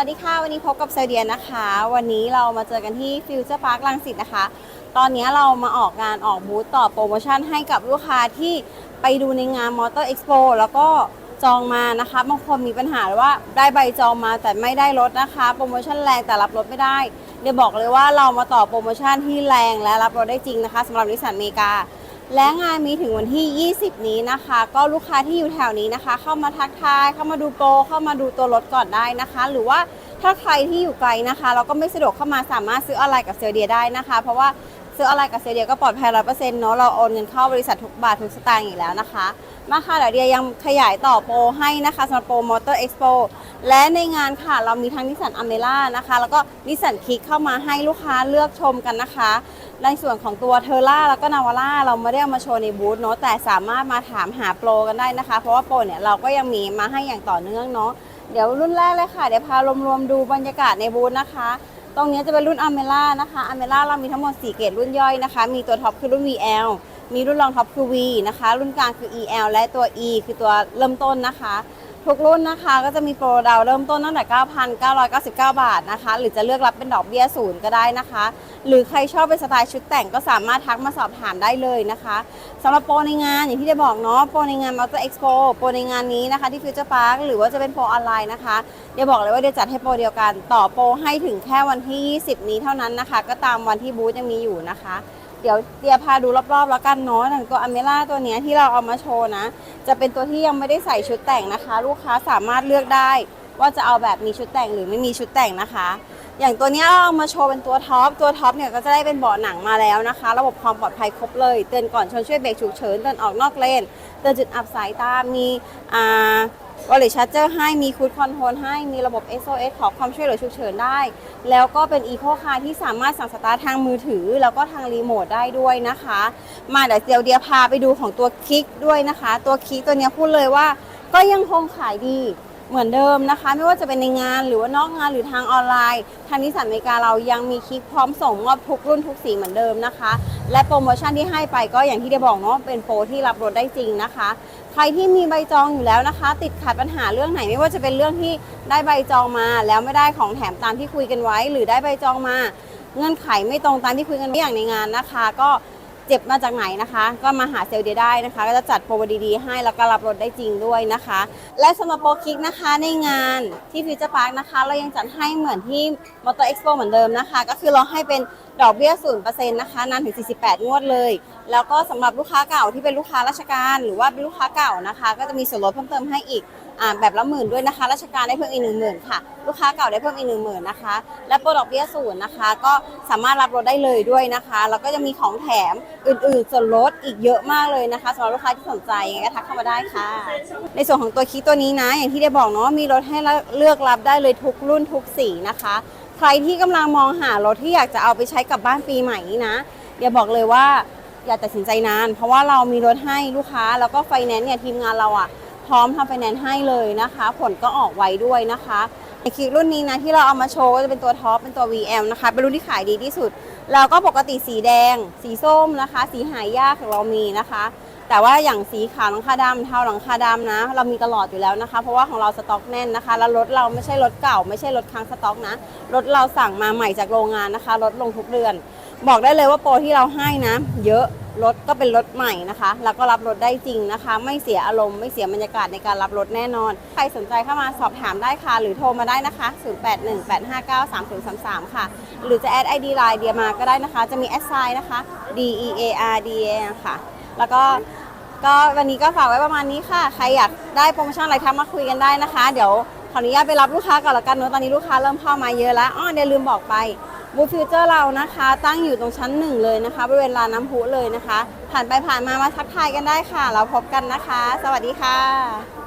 วัสดีค่ะ วันนี้พบกับเซเดียนะคะ วันนี้เรามาเจอกันที่ฟิวเจอร์พาร์คลังสิตนะคะ ตอนนี้เรามาออกงานออกบูธต่อโปรโมชั่นให้กับลูกค้าที่ไปดูในงานมอเตอร์เอ็กซ์โปแล้วก็จองมานะคะบางคนมีปัญหาว่าได้ใบจองมาแต่ไม่ได้รถนะคะ โปรโมชั่นแรงแต่รับรถไม่ได้ เดี๋ยวบอกเลยว่าเรามาต่อโปรโมชั่นที่แรงและรับรถได้จริงนะคะสำหรับนิสสันเมกา และงานมีถึงวันที่ 20 นี้นะคะ ก็ลูกค้าที่อยู่แถวนี้นะคะ เข้ามาทักทาย เข้ามาดูโปร เข้ามาดูตัวรถก่อนได้นะคะ หรือว่าถ้าใครที่อยู่ไกลนะคะเราก็ไม่สะดวกเข้ามาสามารถซื้อออนไลน์กับเซลเดียได้นะคะ เพราะว่าซื้อออนไลน์กับเซลเดียก็ปลอดภัยร้อยเปอร์เซ็นต์เนาะเราโอนเงินเข้าบริษัททุกบาททุกสตางค์อยู่แล้วนะคะ มาค่ะเดี๋ยวเดียยังขยายต่อโปรให้นะคะสำหรับโปรมอเตอร์เอ็กซ์โปและในงานค่ะเรามีทั้งนิสสันอเมร่านะคะ แล้วก็นิสสันคิกเข้ามาให้ลูกค้าเลือกชมกันนะคะ ในส่วนของตัวเทอร่าแล้วก็นาวาร่าเราไม่ได้เอามาโชว์ในบูธเนาะแต่สามารถมาถามหาโปรกันได้นะคะ เพราะว่าโปรเนี่ยเราก็ยังมีมาให้อย่างต่อเนื่องเนาะเดี๋ยวรุ่นแรกเลยค่ะ เดี๋ยวพารวมๆดูบรรยากาศในบูธนะคะ ตรงนี้จะเป็นรุ่นอเมร่านะคะอเมร่าเรามีทั้งหมด 4 เกรดรุ่นย่อยนะคะ มีตัวท็อปคือรุ่น VL มีรุ่นรองท็อปคือ V นะคะ รุ่นกลางคือ EL และตัว E คือตัวเริ่มต้นนะคะ ทุกรุ่นนะคะก็จะมีโปรดาวเริ่มต้นตั้งแต่ 9,999 บาทนะคะ หรือจะเลือกรับเป็นดอกเบี้ยศูนย์ก็ได้นะคะ หรือใครชอบเป็นสไตล์ชุดแต่งก็สามารถทักมาสอบถามได้เลยนะคะสำหรับโปรในงานอย่างที่ได้บอกเนาะโปรในงาน Motor Expo โปรในงานนี้นะคะที่ฟิวเจอร์พาร์คหรือว่าจะเป็นโปรออนไลน์นะคะเดี๋ยวบอกเลยว่าเดี๋ยวจัดให้โปรเดียวกัน ต่อโปรให้ถึงแค่วันที่ 20 นี้เท่านั้นนะคะ ก็ตามวันที่บูธยังมีอยู่นะคะ เดี๋ยวเดียพาดูรอบๆแล้วกันเนาะอย่างตัวอเมร่าตัวนี้ที่เราเอามาโชว์นะ จะเป็นตัวที่ยังไม่ได้ใส่ชุดแต่งนะคะ ลูกค้าสามารถเลือกได้ ว่าจะเอาแบบมีชุดแต่งหรือไม่มีชุดแต่งนะคะ อย่างตัวนี้เราเอามาโชว์เป็นตัวท็อปตัวท็อปเนี่ยก็จะได้เป็นเบาะหนังมาแล้วนะคะ ระบบความปลอดภัยครบเลยเตือนก่อนชนช่วยเบรกฉุกเฉินเตือนออกนอกเลนเตือนจุดอับสายตามีอ่า วอลเลชเจอร์ให้มีคูดคอนโทรลให้มีระบบ SOS ขอความช่วยเหลือฉุกเฉินได้ แล้วก็เป็นอีโคคาร์ที่สามารถสั่งสตาร์ททางมือถือ แล้วก็ทางรีโมทได้ด้วยนะคะ มาเดี๋ยวเดียวเดียพาไปดูของตัวคลิกด้วยนะคะ ตัวคลิกตัวนี้พูดเลยว่าก็ยังคงขายดีเหมือนเดิมนะคะ ไม่ว่าจะเป็นในงานหรือว่านอกงานหรือทางออนไลน์ทางนิสสันอเมริกาเรายังมีคลิกพร้อมส่งมอบทุกรุ่นทุกสีเหมือนเดิมนะคะ และโปรโมชั่นที่ให้ไปก็อย่างที่ได้บอกเนาะเป็นโปรที่รับรถได้จริงนะคะ รที่มีใบจองอยู่แล้วนะคะ ติดขัดปัญหาเรื่องไหนไม่ว่าจะเป็นเรื่องที่ได้ใบจองมา แล้วไม่ได้ของแถมตามที่คุยกันไว้ หรือได้ใบจองมา เงื่อนไขไม่ตรงตามที่คุยกันไว้อย่างในงานนะคะ ก็ เจ็บมาจากไหนนะคะ ก็มาหาเซลล์เดียได้นะคะ ก็จะจัดโปรดีๆให้แล้วก็รับรถได้จริงด้วยนะคะ และสำหรับโปรคลิกนะคะในงานที่ฟิวเจอร์พาร์คนะคะ เรายังจัดให้เหมือนที่มอเตอร์เอ็กซ์โปเหมือนเดิมนะคะ ก็คือเราให้เป็นดอกเบี้ยศูนย์เปอร์เซ็นต์นะคะนานถึง 48 งวดเลย แล้วก็สำหรับลูกค้าเก่าที่เป็นลูกค้าราชการ หรือว่าเป็นลูกค้าเก่านะคะ ก็จะมีส่วนลดเพิ่มเติมให้อีก แบบละหมื่นด้วยนะคะ ราชการได้เพิ่มอีกหนึ่งหมื่นค่ะ ลูกค้าเก่าได้เพิ่มอีกหนึ่งหมื่นนะคะ และโปรดอกเบี้ยศูนย์นะคะ ก็สามารถรับรถได้เลยด้วยนะคะ แล้วก็จะมีของแถมอื่นๆส่วนลดอีกเยอะมากเลยนะคะสำหรับลูกค้าที่สนใจยังไงก็ทักเข้ามาได้ค่ะ ในส่วนของตัวคิดตัวนี้นะ อย่างที่ได้บอกเนาะมีรถให้เลือกรับได้เลยทุกรุ่นทุกสีนะคะ ใครที่กำลังมองหารถที่อยากจะเอาไปใช้กลับบ้านปีใหม่นี้นะเดี๋ยวบอกเลยว่าอย่าตัดสินใจนาน เพราะว่าเรามีรถให้ลูกค้าแล้วก็ไฟแนนซ์เนี่ยทีมงานเราอะ พร้อมทำไฟแนนซ์ให้เลยนะคะ ผลก็ออกไวด้วยนะคะในคลิปรุ่นนี้นะที่เราเอามาโชว์ก็จะเป็นตัวท็อปเป็นตัว VM นะคะเป็นรุ่นที่ขายดีที่สุด แล้วก็ปกติสีแดง สีส้มนะคะ สีหายากของเรามีนะคะ แต่ว่าอย่างสีขาวหลังคาดำเทาหลังคาดำนะ เรามีตลอดอยู่แล้วนะคะ เพราะว่าของเราสต็อกแน่นนะคะ แล้วรถเราไม่ใช่รถเก่า ไม่ใช่รถค้างสต็อกนะรถเราสั่งมาใหม่จากโรงงานนะคะลดลงทุกเดือน บอกได้เลยว่าโปรที่เราให้นะ เยอะ รถก็เป็นรถใหม่นะคะ แล้วก็รับรถได้จริงนะคะ ไม่เสียอารมณ์ไม่เสียบรรยากาศในการรับรถแน่นอน ใครสนใจเข้ามาสอบถามได้ค่ะ หรือโทรมาได้นะคะ 0818593033 ค่ะ หรือจะแอด ID Line เดียมาก็ได้นะคะ จะมีแอดไซน์นะคะ D E A R D A ค่ะ แล้วก็ก็วันนี้ก็ฝากไว้ประมาณนี้ค่ะ ใครอยากได้โปรโมชั่นอะไรทักมาคุยกันได้นะคะ เดี๋ยวขออนุญาตไปรับลูกค้าก่อนละกันเนอะตอนนี้ลูกค้าเริ่มเข้ามาเยอะแล้ว อ้อเดี๋ยวลืมบอกไป บูธฟิวเจอร์เรานะคะ ตั้งอยู่ตรงชั้นหนึ่งเลยนะคะบริเวณลานน้ำพุเลยนะคะ ผ่านไปผ่านมามาทักทายกันได้ค่ะ เราพบกันนะคะ สวัสดีค่ะ